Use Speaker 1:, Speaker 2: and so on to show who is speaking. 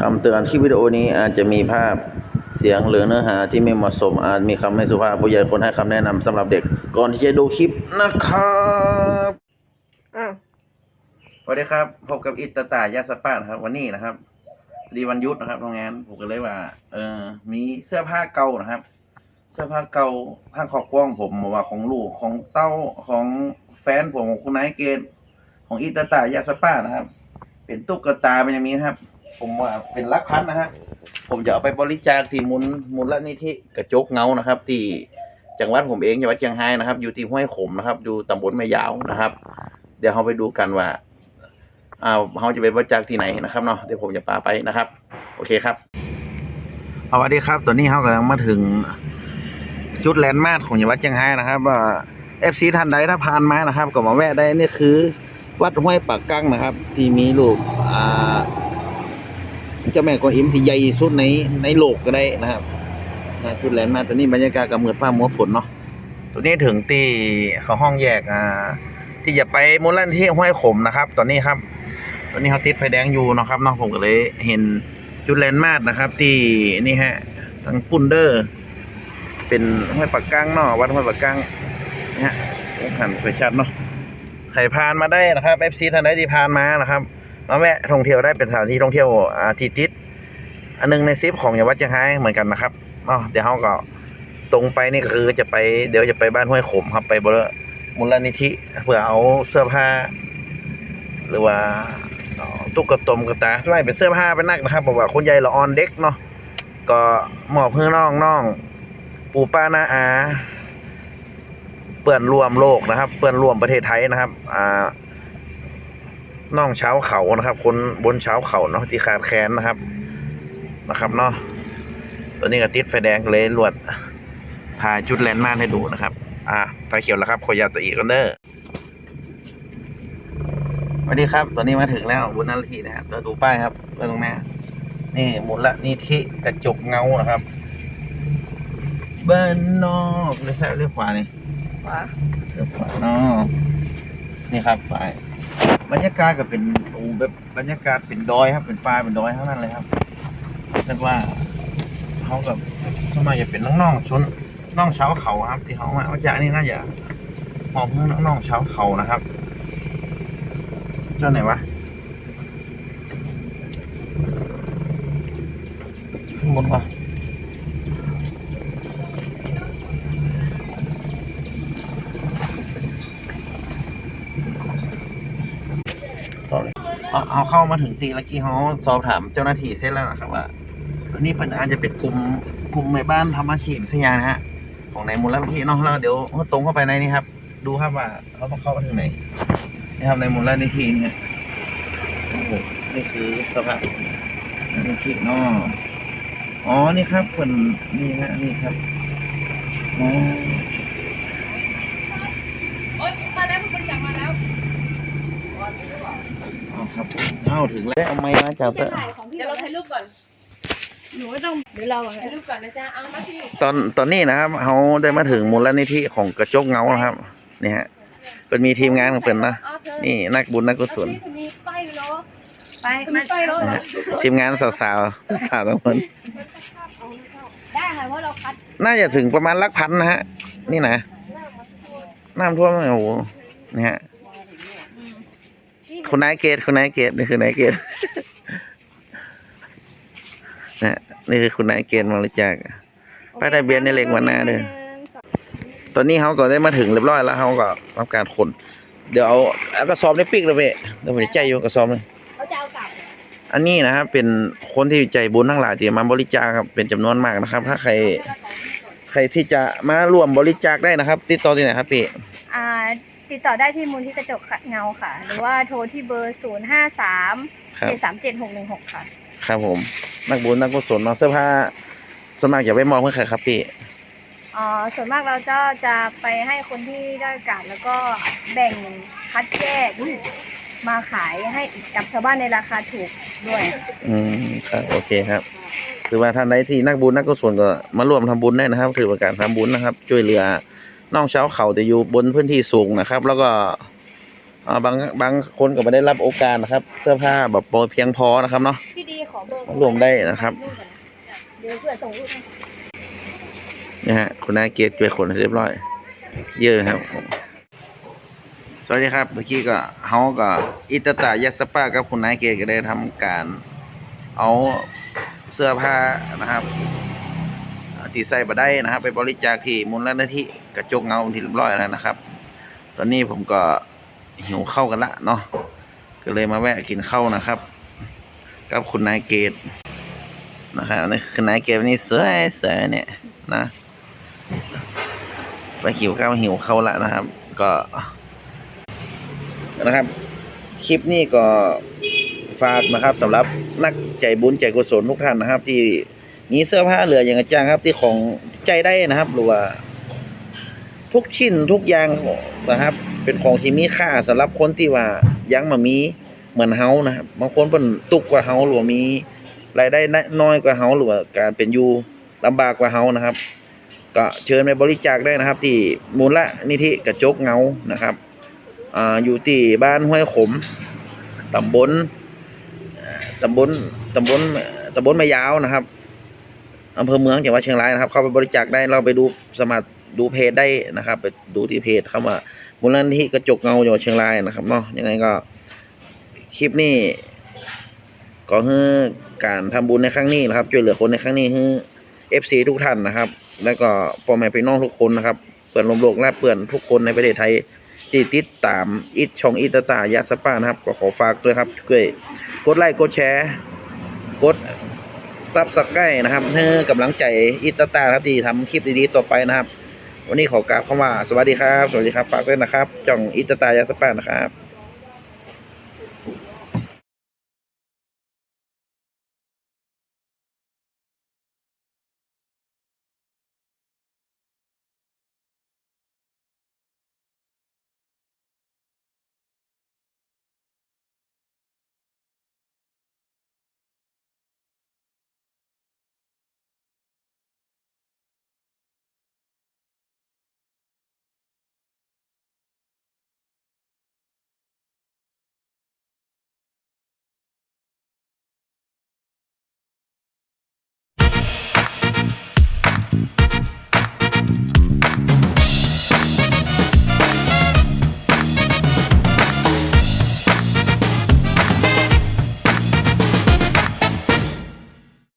Speaker 1: คำเตือนคลิปวิดีโอนี้อาจจะมีภาพเสียงหรือเนื้อหาที่ไม่เหมาะสมอาจมีคำไม่สุภาพผู้ใหญ่ควรให้คำแนะนำสำหรับเด็ก ก่อนที่จะดูคลิปนะครับ
Speaker 2: อ้าว
Speaker 1: สวัสดีครับพบกับอิตตายาสปานะครับ วันนี้นะครับ รีวันยุทธนะครับโรงงานผมก็เลยว่า เออมีเสื้อผ้าเก่านะครับ เสื้อผ้าเก่าผ้าขอบกล้องผมว่าของลูกของเต้าของแฟนผมของคุณนายเกณฑ์ของอิตตายาสปานะครับ เป็นตุ๊กตาเป็นอย่างนี้ครับ ผมว่าเป็นลักพันนะฮะ ผมจะเอาไปบริจาคที่มูลมูลนิธิกระจกเงานะครับ ที่จังหวัดผมเองจังหวัดเชียงรายนะครับ อยู่ที่ห้วยขมนะครับ อยู่ตำบลแม่ยาวนะครับ เดี๋ยวเราไปดูกันว่าอ่าเราจะไปบริจาคที่ไหนนะครับเนาะเดี๋ยวผมจะพาไปนะครับ โอเคครับสวัสดีครับ ตอนนี้เรากำลังมาถึงจุดแลนด์มาร์คของจังหวัดเชียงรายนะครับว่าเอฟซีท่านใดถ้าผ่านมานะครับ ก็มาแวะได้นี่คือ วัดห้วยปากกั้งนะครับ ที่มีรูปอ่า เจ้าแม่กวนอิมที่ใหญ่สุดในในโลกก็ได้นะครับนะจุดแลนด์มาตอนนี้บรรยากาศกับมืดฟ้ามัวฝนเนาะตัวนี้ถึงที่เขาห้องแยกอ่าที่จะไปมูลนิธิห้วยขมนะครับ ตอนนี้ครับ ตอนนี้เขาติดไฟแดงอยู่เนาะครับเนาะผมก็เลยเห็นจุดแลนด์มาร์นะครับ ที่นี่ฮะทางปุนเดอร์ เป็นห้วยปากกั้งเนาะวัดห้วยปากกั้งนะฮะผมหันไฟชัดเนาะใครผ่านมาได้นะครับเอฟซีท่านใดที่ผ่านมานะครับ มาแวะท่องเที่ยวได้เป็นสถานที่ท่องเที่ยวที่ติดอันหนึงในซิปของจังหวัดเชียงรายเหมือนกันนะครับเนาะเดี๋ยวเขาก็ตรงไปนี่ก็คือจะไปเดี๋ยวจะไปบ้านห้วยขมครับไปบริมูลนิธิเพื่อเอาเสื้อผ้า หรือว่าตุ๊กตมกระตาไล่เป็นเสื้อผ้าเป็นนักนะครับบอกว่าคนใหญ่ละออนเด็กเนาะก็หมอบเพื่อน้องน้องปู่ป้านาอาเปื่อนรวมโลกนะครับ เปื่อนรวมประเทศไทยนะครับ อ่า น้องเช้าวเขานะครับ คนบนเช้าวเขาเนาะที่ขาดแคลนนะครับนะครับเนาะตัวนี้ก็ติดไฟแดงเลยลวดพาจุดแลนด์มาร์คให้ดูนะครับ อ่าไฟเขียวแล้วครับขอยาตัวอีกกันเด้อสวัสดีครับ ตอนนี้มาถึงแล้วบุญนาทีนะครับเราดูป้ายครับเราตรงหน้านี่มูลนิธิกระจกเงานะครับบ้านนอกเลี้ยวซ้ายเลี้ยวขวานี่
Speaker 2: วะ
Speaker 1: เลี้ยวขวาเนาะนี่ครับป้าย บรรยากาศก็เป็นโอ้แบบบรรยากาศเป็นดอยครับเป็นป่าเป็นดอยทั้งนั้นเลยครับเรียกว่าเขากับสมัยจะเป็นน้องๆชนน้องชาวเขาครับ ที่เขามาเอาจากนี่น่าจะมองเพื่อนน้องๆชาวเขานะครับเจ้าไหนวะข้างบนวะ ต่อเลยเอาเอาเข้ามาถึงตีแล้วกี้เขาสอบถามเจ้าหน้าที่เสร็จแล้วนะครับว่านี่เป็นอาจจะเป็นกลุ่มกลุ่มแม่บ้านทำอาชีพสักอย่างนะฮะของในมูลนิธิเนาะแล้วเดี๋ยวตรงเข้าไปในนี้ครับ ดูครับว่าเขาต้องเข้าไปทางไหนนี่ครับในมูลนิธินี่ฮะโอ้โหนี่คือสภาพมูลนิธิเนาะอ๋อนี่ครับคนนี่ฮะนี่ครับอ๋อ
Speaker 2: โอ๊ยมาแล้วคุณบริจาคมาแล้ว
Speaker 1: อ๋อ ครับเอ้าถึงแล้วเอาไม้มาจับเตอะ
Speaker 2: เดี๋ยวเราถ่ายรูปก่อน
Speaker 3: หนูก็ต้องเดี๋ยวเราอะ
Speaker 2: ถ่ายรูปก่อนนะจ๊ะเอามาที่
Speaker 1: ตอนตอนนี้นะครับเขาได้มาถึงมูลนิธิของกระจกเงานะครับ นี่ฮะเป็นมีทีมงานของเป็นนะ
Speaker 2: เอาเธอ
Speaker 1: นี่นักบุญนักกุศล
Speaker 2: เอาที่มีป้ายเหรอ
Speaker 3: ไป
Speaker 2: มี
Speaker 3: มา
Speaker 2: ป้ายเหรอ
Speaker 1: นะฮะทีมงานสาวๆสาวๆทั้งคน
Speaker 3: ได้ค่ะเพราะเราคัด
Speaker 1: น่าจะถึงประมาณลักพันนะฮะ นี่นะน้ำท่วมโอ้โหนี่ฮะ คุณนายเกตคุณนายเกตนี่คือนายเกตนะฮะนี่คือคุณนายเกตมาบริจาคป้ายทะเบียนในเลขวันหน้าเด้อตอนนี้เขาก็ได้มาถึงเรียบร้อยแล้วเขาก็รับการขนเดี๋ยวเอาเอากระสอบในปีกเลยเว้ยเดี๋ยวผมจะใจอยู่กระสอบ
Speaker 3: เขาจะเอากลับ
Speaker 1: อันนี้นะครับเป็นคนที่ใจบุญทั้งหลายที่มาบริจาคครับเป็นจำนวนมากนะครับ ถ้าใครใครที่จะมาร่วมบริจาคได้นะครับ ติดต่อที่ไหนครับพี่
Speaker 3: อ่า ติดต่อได้ที่มูลที่กระจกเงาค่ะ หรือว่าโทรที่เบอร์ 0 5 3
Speaker 1: ครับ
Speaker 3: 7 3 7 6 1 6 ค่ะ
Speaker 1: ครับผม นักบุญนักกุศลเนาะเสื้อผ้าสวนมัครอย่าไปมองเพื่อใครครับพี่
Speaker 3: อ่าส่วนมากเราจะจะไปให้คนที่ได้โอกาสแล้วก็แบ่งคัดแยกมาขายให้กับชาวบ้านในราคาถูกด้วย
Speaker 1: อืมครับโอเคครับคือว่าท่านใดที่นักบุญนักกุศลก็มาร่วมทำบุญได้นะครับ ถือเป็นการทำบุญนะครับ ช่วยเหลือ น้องชาวเขาแต่อยู่บนพื้นที่สูงนะครับ แล้วก็อ่าบางบางคนก็ไม่ได้รับโอกาสนะครับ เสื้อผ้าแบบพอเพียงพอนะครับเนาะ
Speaker 3: ที่ดีของเบอร์
Speaker 1: รวมได้นะครับ
Speaker 3: เดี๋ยวเพื่อส่งรูปให้
Speaker 1: นะฮะคุณนายเกตช่วยขนให้เรียบร้อย เยอะครับผมสวัสดีครับเมื่อกี้ก็เฮาก็อิตาตายาสปากับคุณนายเกตก็ได้ทำการ เอาเสื้อผ้านะครับ ที่ใส่บ่ได้นะครับ ไปบริจาคที่มูลนิธิกระจกเงาที่เรียบร้อยแล้วนะครับ ตอนนี้ผมก็หิวข้าวกันละเนาะก็เลยมาแวะกินข้าวนะครับ กับคุณนายเกตนะครับนี่คือนายเกตนนี้สวยสวยเนี่ยนะไปหิวข้าวหิวข้าวละนะครับ ก็นะครับ คลิปนี้ก็ฝากนะครับสำหรับนักใจบุญใจกุศลทุกท่านนะครับ ที่ มีเสื้อผ้าเหลืออย่างกระจ้างครับ ที่ของใจได้นะครับ หรือว่า ทุกชิ้นทุกอย่างนะครับ เป็นของที่มีค่าสำหรับคนที่ว่ายังมามีเหมือนเฮานะครับบางคนเป็นตุกกว่าเฮาหรือว่ามีรายได้น้อยกว่าเฮาหรือว่าการเป็นอยู่ลำบากกว่าเฮานะครับ ก็เชิญไปบริจาคได้นะครับ ที่มูลละนิธิกระจกเงานะครับอ่าอยู่ที่บ้านห้วยขมตำบลอ่อตำบลตำบลตำบลแม่ยาวนะครับ อำเภอเมืองจังหวัดเชียงรายนะครับ เข้าไปบริจาคได้เราไปดูสมัครดูเพจได้นะครับ ไปดูที่เพจเข้ามามูลนิธิกระจกเงาจังหวัดเชียงรายนะครับเนาะยังไงก็คลิปนี้ก็คือการทำบุญในครั้งนี้นะครับช่วยเหลือคนในครั้งนี้คือ FC ทุกท่านนะครับ แล้วก็พ่อแม่พี่น้องทุกคนนะครับเปื่อนลมโลกและเปื่อนทุกคนในประเทศไทยที่ติดตามอิทช่องอิตาตายาสปานะครับ ก็ขอฝากด้วยครับช่วยกดไลค์กดแชร์ กด ซับสไครต์นะครับเพื่อกำลังใจอิตาตาครับที่ทำคลิปดีๆต่อไปนะครับ วันนี้ขอกราบเข้ามาสวัสดีครับ สวัสดีครับ ฝากด้วยนะครับ จ่องอิตาตายาสปานะครับ